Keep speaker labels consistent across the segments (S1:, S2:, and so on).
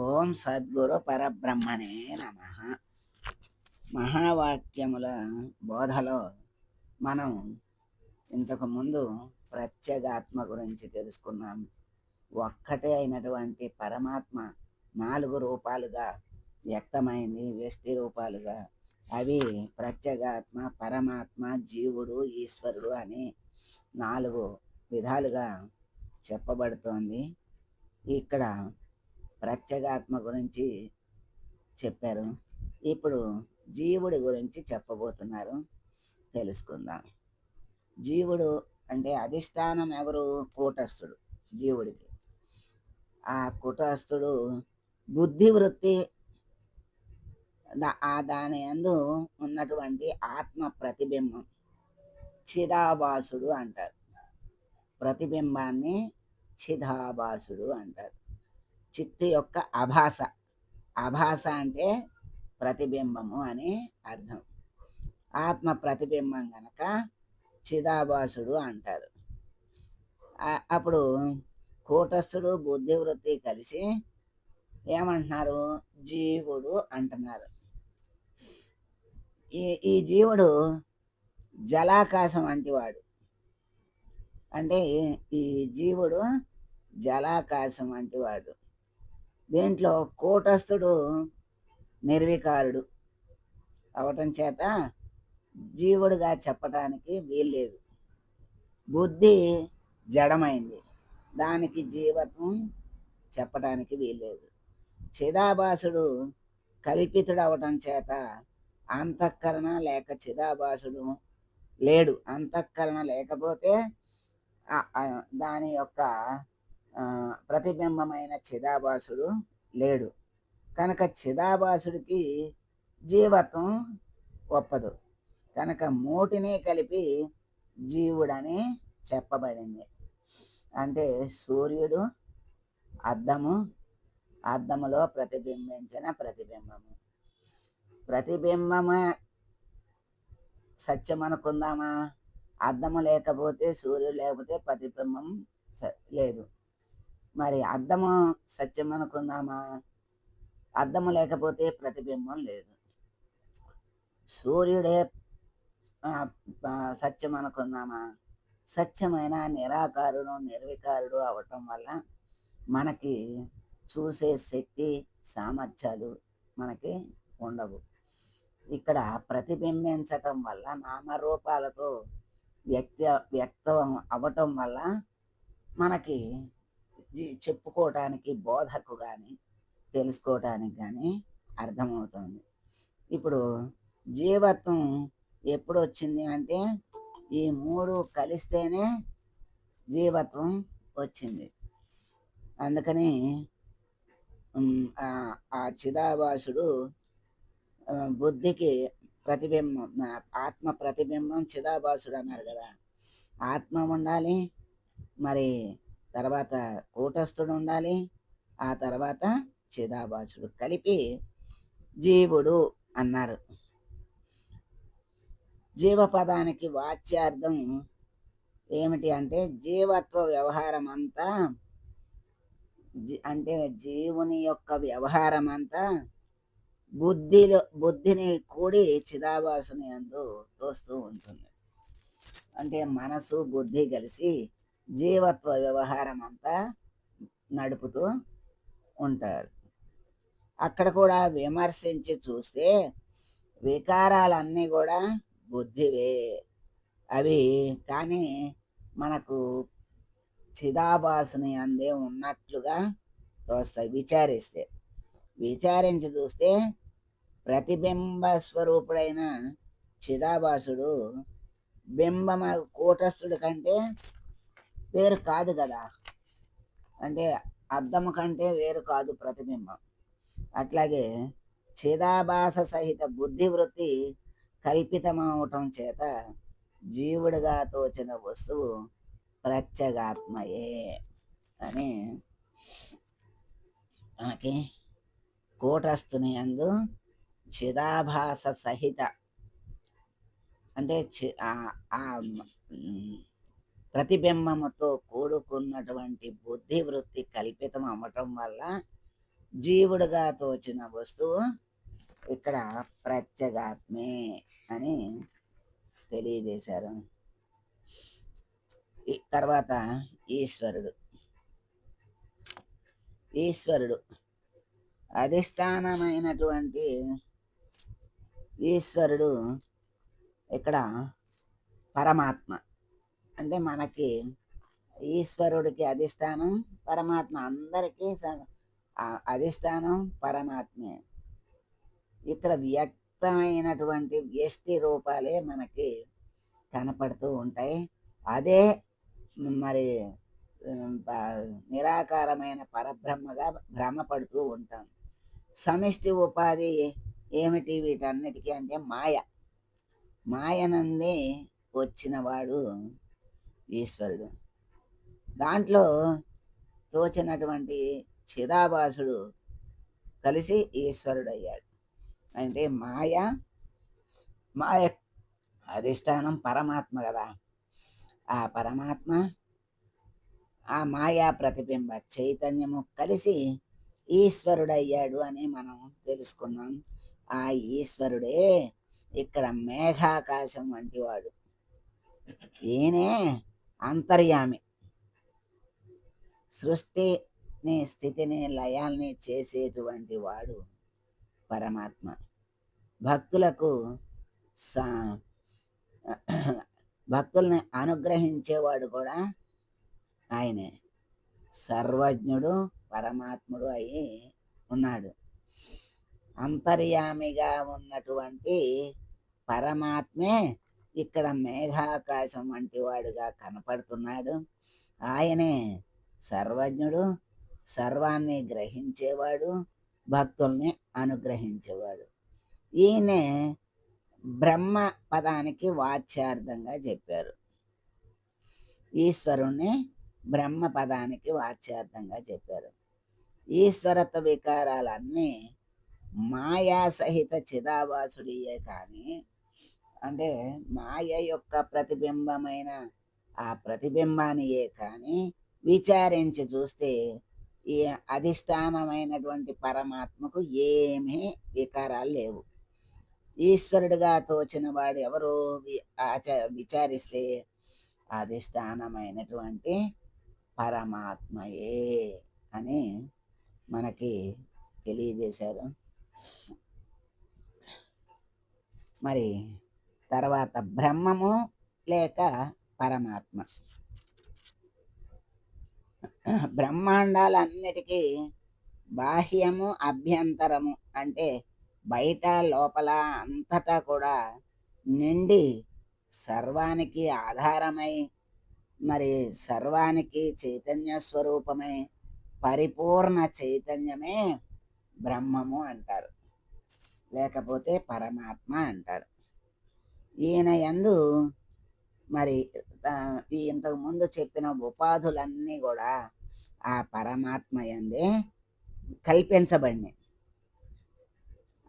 S1: ఓం సద్గురు పరబ్రహ్మణే నమ. మహావాక్యముల బోధలో మనం ఇంతకుముందు ప్రత్యేగాత్మ గురించి తెలుసుకున్నాం ఒక్కటే అయినటువంటి పరమాత్మ నాలుగు రూపాలుగా వ్యక్తమైంది వ్యక్తి రూపాలుగా. అవి ప్రత్యేగాత్మ పరమాత్మ జీవుడు ఈశ్వరుడు అని నాలుగు విధాలుగా చెప్పబడుతోంది. ఇక్కడ ప్రత్యేగాత్మ గురించి చెప్పారు. ఇప్పుడు జీవుడి గురించి చెప్పబోతున్నారు. తెలుసుకుందాం. జీవుడు అంటే అధిష్టానం ఎవరు? కూటస్థుడు జీవుడికి. ఆ కూటస్థుడు బుద్ధి వృత్తి ఆ దాని అందు ఉన్నటువంటి ఆత్మ ప్రతిబింబం చిదాభాసుడు అంటారు. ప్రతిబింబాన్ని చిదాభాసుడు అంటారు. చిత్తు యొక్క అభాస. అభాస అంటే ప్రతిబింబము అని అర్థం. ఆత్మ ప్రతిబింబం గనక చిదాభాసుడు అంటారు. అప్పుడు కూటస్థుడు బుద్ధి వృత్తి కలిసి ఏమంటున్నారు? జీవుడు అంటున్నారు. ఈ ఈ జీవుడు జలాకాశం వంటివాడు అంటే ఈ- ఈ జీవుడు జలాకాశం వంటివాడు దీంట్లో కూటస్థుడు నిర్వికారుడు అవటం చేత జీవుడుగా చెప్పటానికి వీల్లేదు. బుద్ధి జడమైంది. దానికి జీవత్వం చెప్పటానికి వీల్లేదు. చిదాభాసుడు కల్పితుడు అవటం చేత అంతఃకరణ లేక చిదాభాసుడు లేడు. అంతఃకరణ లేకపోతే దాని యొక్క ప్రతిబింబమైన చిదాభాసుడు లేడు. కనుక చిదాభాసుడికి జీవత్వం ఒప్పదు. కనుక మూటిని కలిపి జీవుడని చెప్పబడింది. అంటే సూర్యుడు అద్దము అద్దములో ప్రతిబింబించిన ప్రతిబింబము. ప్రతిబింబమే సత్యం అనుకుందామా? అద్దము లేకపోతే సూర్యుడు లేకపోతే ప్రతిబింబం లేదు. మరి అర్థము సత్యం అనుకుందామా? అర్థము లేకపోతే ప్రతిబింబం లేదు. సూర్యుడే సత్యం అనుకుందామా? సత్యమైన నిరాకారుడు నిర్వికారుడు అవటం వల్ల మనకి చూసే శక్తి సామర్థ్యాలు మనకి ఉండవు. ఇక్కడ ప్రతిబింబించటం వల్ల నామరూపాలతో వ్యక్త వ్యక్తం అవ్వటం వల్ల మనకి చెప్పుకోవటానికి బోధకు కానీ తెలుసుకోవటానికి కానీ అర్థమవుతుంది. ఇప్పుడు జీవత్వం ఎప్పుడు వచ్చింది అంటే ఈ మూడు కలిస్తేనే జీవత్వం వచ్చింది. అందుకని ఆ- చిదాభాసుడు బుద్ధికి ప్రతిబింబం ఆత్మ ప్రతిబింబం చిదాభాసుడు అన్నారు కదా. ఆత్మ ఉండాలి మరి తర్వాత కూటస్థుడు ఉండాలి. ఆ తర్వాత చిదాభాసుడు కలిపి జీవుడు అన్నారు. జీవపదానికి వాచ్యార్థం ఏమిటి అంటే జీవత్వ వ్యవహారం అంతా అంటే జీవుని యొక్క వ్యవహారం అంతా బుద్ధిలో బుద్ధిని కూడి చిదాభాసుని అందు తోస్తూ ఉంటుంది. అంటే మనసు బుద్ధి కలిసి జీవత్వ వ్యవహారం అంతా నడుపుతూ ఉంటాడు. అక్కడ కూడా విమర్శించి చూస్తే వికారాలన్నీ కూడా బుద్ధివే. అవి కానీ మనకు చిదాభాసుని అందే ఉన్నట్లుగా తోస్తాయి విచారిస్తే. విచారించి చూస్తే ప్రతిబింబ స్వరూపుడైన చిదాభాసుడు బింబమ కూటస్థుడి కంటే వేరు కాదు కదా. అంటే అర్థం కంటే వేరు కాదు ప్రతిబింబం. అట్లాగే చిదాభాస సహిత బుద్ధి వృత్తి కల్పితమవటం చేత జీవుడిగా తోచిన వస్తువు ప్రత్యేగాత్మయే అని మనకి కూటస్థుని అందు చిదాభాస సహిత అంటే చి- ఆ- ప్రతిబింబముతో కూడుకున్నటువంటి బుద్ధి వృత్తి కల్పితం అవ్వటం వల్ల జీవుడుగా తోచిన వస్తువు ఇక్కడ ప్రత్యేగాత్మే అని తెలియజేశారు. తర్వాత ఈశ్వరుడు. ఈశ్వరుడు. అధిష్టానమైనటువంటి ఈశ్వరుడు ఇక్కడ పరమాత్మ. అంటే మనకి ఈశ్వరుడికి అధిష్టానం పరమాత్మ అందరికీ అధిష్టానం పరమాత్మే. ఇక్కడ వ్యక్తమైనటువంటి వ్యష్టి రూపాలే మనకి కనపడుతూ ఉంటాయి. అదే మరి నిరాకారమైన పరబ్రహ్మగా భ్రమపడుతూ ఉంటాం. సమిష్టి ఉపాధి ఏమిటి వీటన్నిటికీ అంటే మాయ. మాయనంది వచ్చినవాడు ఈశ్వరుడు. దాంట్లో తోచినటువంటి చిదాభాసుడు కలిసి ఈశ్వరుడు అయ్యాడు అంటే మాయ మాయ అధిష్టానం పరమాత్మ కదా. ఆ పరమాత్మ ఆ మాయా ప్రతిబింబ చైతన్యము కలిసి ఈశ్వరుడయ్యాడు అని మనం తెలుసుకున్నాం. ఆ ఈశ్వరుడే ఇక్కడ మేఘాకాశం వంటి వాడు. ఈయనే అంతర్యామి. సృష్టిని స్థితిని లయాల్ని చేసేటువంటి వాడు పరమాత్మ. భక్తులకు స- భక్తుల్ని అనుగ్రహించేవాడు కూడా ఆయనే. సర్వజ్ఞుడు పరమాత్ముడు అయి ఉన్నాడు. అంతర్యామిగా ఉన్నటువంటి పరమాత్మే ఇక్కడ మేఘాకాశం వంటి వాడుగా కనపడుతున్నాడు. ఆయనే సర్వజ్ఞుడు సర్వాన్ని గ్రహించేవాడు భక్తుల్ని అనుగ్రహించేవాడు. ఈయనే బ్రహ్మ పదానికి వాచ్యార్థంగా చెప్పారు. ఈశ్వరుణ్ణి బ్రహ్మ పదానికి వాచ్యార్థంగా చెప్పారు. ఈశ్వరత్వ వికారాలన్నీ మాయా సహిత చిదాభాసుడియే కానీ అంటే మాయ యొక్క ప్రతిబింబమైన ఆ ప్రతిబింబానియే కానీ విచారించి చూస్తే ఈ అధిష్టానమైనటువంటి పరమాత్మకు ఏమీ వికారాలు లేవు. ఈశ్వరుడిగా తోచిన వాడు ఎవరు ఆచ విచారిస్తే అధిష్టానమైనటువంటి పరమాత్మయే అని మనకి తెలియజేశారు. మరి తర్వాత బ్రహ్మము లేక పరమాత్మ. బ్రహ్మాండాలన్నిటికీ బాహ్యము అభ్యంతరము అంటే బయట లోపల అంతటా కూడా నిండి సర్వానికి ఆధారమై మరి సర్వానికి చైతన్య స్వరూపమై పరిపూర్ణ చైతన్యమే బ్రహ్మము అంటారు. లేకపోతే పరమాత్మ అంటారు. ఈయన యందు మరి ఇంతకు ముందు చెప్పిన ఉపాధులన్నీ కూడా ఆ పరమాత్మ ఎందే కల్పించబడినాయి.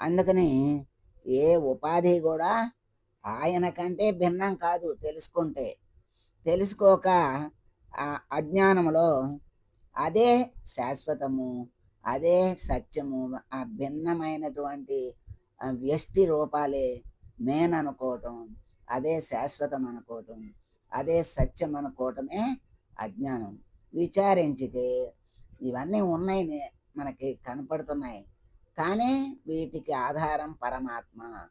S1: అందుకని ఏ ఉపాధి కూడా ఆయన కంటే భిన్నం కాదు తెలుసుకుంటే. తెలుసుకోక ఆ అజ్ఞానంలో అదే శాశ్వతము అదే సత్యము ఆ భిన్నమైనటువంటి వ్యష్టి రూపాలే నేను అనుకోవటం అదే శాశ్వతం అనుకోవటం అదే సత్యం అనుకోవటమే అజ్ఞానం. విచారించితే ఇవన్నీ ఉన్నాయి మనకి కనపడుతున్నాయి. కానీ వీటికి ఆధారం పరమాత్మ.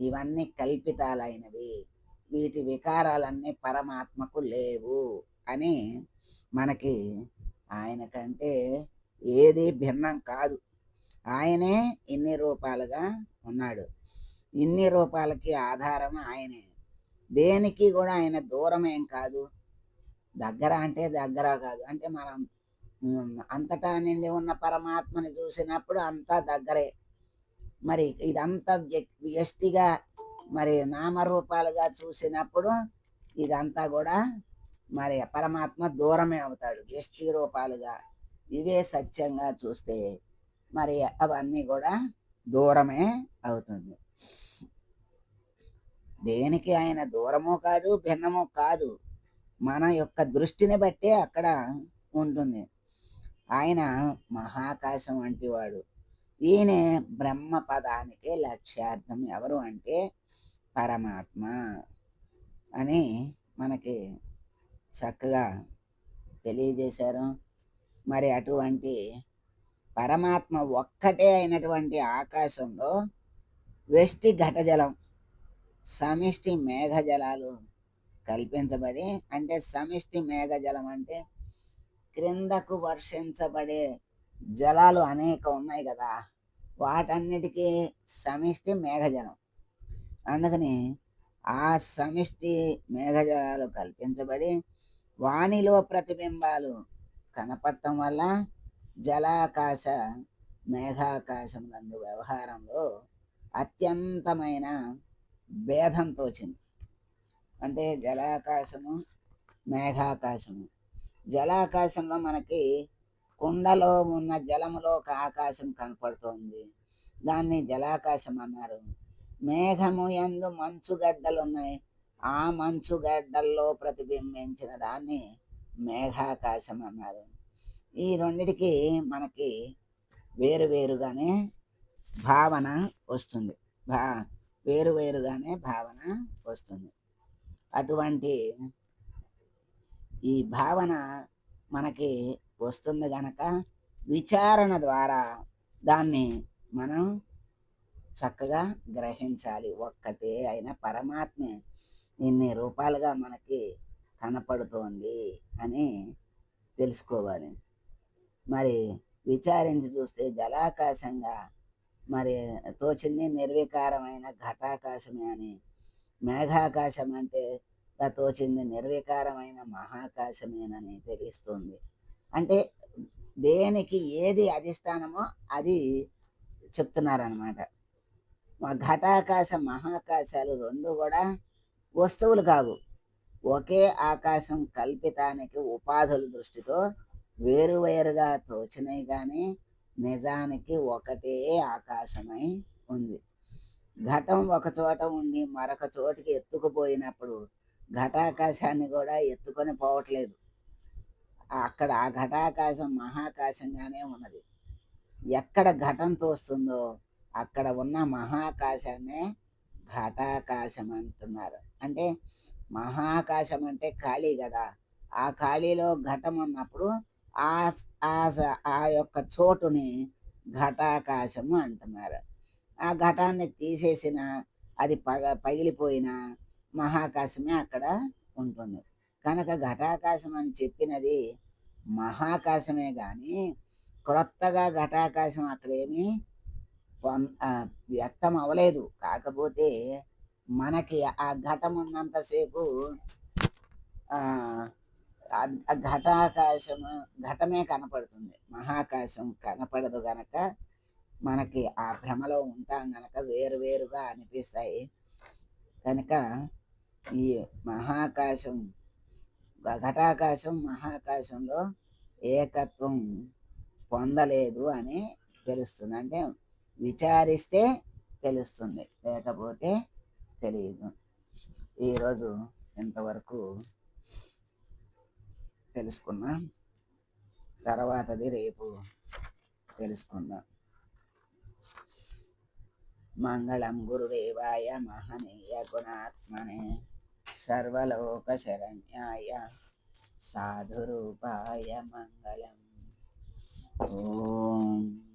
S1: ఇవన్నీ కల్పితాలైనవి. వీటి వికారాలన్నీ పరమాత్మకు లేవు అని మనకి ఆయన కంటే ఏది భిన్నం కాదు. ఆయనే ఇన్ని రూపాలుగా ఉన్నాడు. ఇన్ని రూపాలకి ఆధారం ఆయనే. దేనికి కూడా ఆయన దూరం ఏం కాదు. దగ్గర అంటే దగ్గర కాదు. అంటే మనం అంతటా నిండి ఉన్న పరమాత్మని చూసినప్పుడు అంతా దగ్గరే. మరి ఇదంతా వ్యష్టిగా మరి నామరూపాలుగా చూసినప్పుడు ఇదంతా కూడా మరి పరమాత్మ దూరమే అవుతాడు. వ్యష్టి రూపాలుగా. ఇవే సత్యంగా చూస్తే మరి అవన్నీ కూడా దూరమే అవుతుంది. దేనికి ఆయన దూరము కాదు భిన్నము కాదు. మన యొక్క దృష్టిని బట్టే అక్కడ ఉంటుంది. ఆయన మహాకాశం వంటి వాడు ఈయనే బ్రహ్మ పదానికి లక్ష్యార్థం. ఎవరు అంటే పరమాత్మ అని మనకి చక్కగా తెలియజేశారు. మరి అటువంటి పరమాత్మ ఒక్కటే అయినటువంటి ఆకాశంలో వెష్టి ఘటజలం. సమిష్టి మేఘజలాలు కల్పించబడి అంటే సమిష్టి మేఘజలం అంటే క్రిందకు వర్షించబడే జలాలు అనేక ఉన్నాయి కదా వాటన్నిటికీ సమిష్టి మేఘజలం. అందుకని ఆ సమిష్టి మేఘజలాలు కల్పించబడి వాణిలో ప్రతిబింబాలు కనపడటం వల్ల జలాకాశ మేఘాకాశం నందు వ్యవహారంలో అత్యంతమైన భేదం తోచింది అంటే జలాకాశము మేఘాకాశము. జలాకాశంలో మనకి కుండలో ఉన్న జలములో ఒక ఆకాశం కనపడుతోంది. దాన్ని జలాకాశం అన్నారు. మేఘము ఎందు మంచుగడ్డలు ఉన్నాయి. ఆ మంచుగడ్డల్లో ప్రతిబింబించిన దాన్ని మేఘాకాశం అన్నారు. ఈ రెండిటికి మనకి వేరువేరుగానే భావన వస్తుంది. భా వేరు వేరుగానే భావన వస్తుంది. అటువంటి ఈ భావన మనకి వస్తుంది గనక విచారణ ద్వారా దాన్ని మనం చక్కగా గ్రహించాలి. ఒక్కటే అయిన పరమాత్మే ఇన్ని రూపాలుగా మనకి కనపడుతోంది అని తెలుసుకోవాలి. మరి విచారించి చూస్తే జలాకాశంగా మరి తోచింది నిర్వికారమైన ఘటాకాశమే అని. మేఘాకాశం అంటే తోచింది నిర్వికారమైన మహాకాశమేనని తెలుస్తుంది. అంటే దేనికి ఏది అధిష్టానమో అది చెప్తున్నారనమాట ఘటాకాశ మహాకాశాలు రెండు కూడా వస్తువులు కావు. ఒకే ఆకాశం కల్పితానికి ఉపాధుల దృష్టితో వేరువేరుగా తోచినాయి కానీ నిజానికి ఒకటే ఆకాశమై ఉంది. ఘటం ఒక చోట ఉండి మరొక చోటికి ఎత్తుకుపోయినప్పుడు ఘటాకాశాన్ని కూడా ఎత్తుకొని పోవట్లేదు. అక్కడ ఆ ఘటాకాశం మహాకాశంగానే ఉన్నది. ఎక్కడ ఘటం తోస్తుందో అక్కడ ఉన్న మహాకాశాన్నే ఘటాకాశం అంటున్నారు అంటే మహాకాశం అంటే ఖాళీ కదా. ఆ ఖాళీలో ఘటం ఉన్నప్పుడు ఆ ఆ యొక్క చోటుని ఘటాకాశము అంటున్నారు. ఆ ఘటాన్ని తీసేసిన అది పగ పగిలిపోయిన మహాకాశమే అక్కడ ఉంటుంది. కనుక ఘటాకాశం అని చెప్పినది మహాకాశమే కానీ క్రొత్తగా ఘటాకాశం అక్కడేమి వ్యక్తం అవ్వలేదు. కాకపోతే మనకి ఆ ఘటం ఉన్నంతసేపు ఘటాకాశం ఘటమే కనపడుతుంది. మహాకాశం కనపడదు గనక మనకి ఆ భ్రమలో ఉంటాం గనక వేరువేరుగా అనిపిస్తాయి. కనుక ఈ మహాకాశం ఘటాకాశం మహాకాశంలో ఏకత్వం పొందలేదు అని తెలుస్తుంది. అంటే విచారిస్తే తెలుస్తుంది లేకపోతే తెలియదు. ఈరోజు ఇంతవరకు తెలుసుకున్నాం. తర్వాతది రేపు తెలుసుకుందాం. మంగళం గురుదేవాయ మహనీయ గుణాత్మనే సర్వలోక శరణ్యాయ సాధురూపాయ మంగళం. ఓం.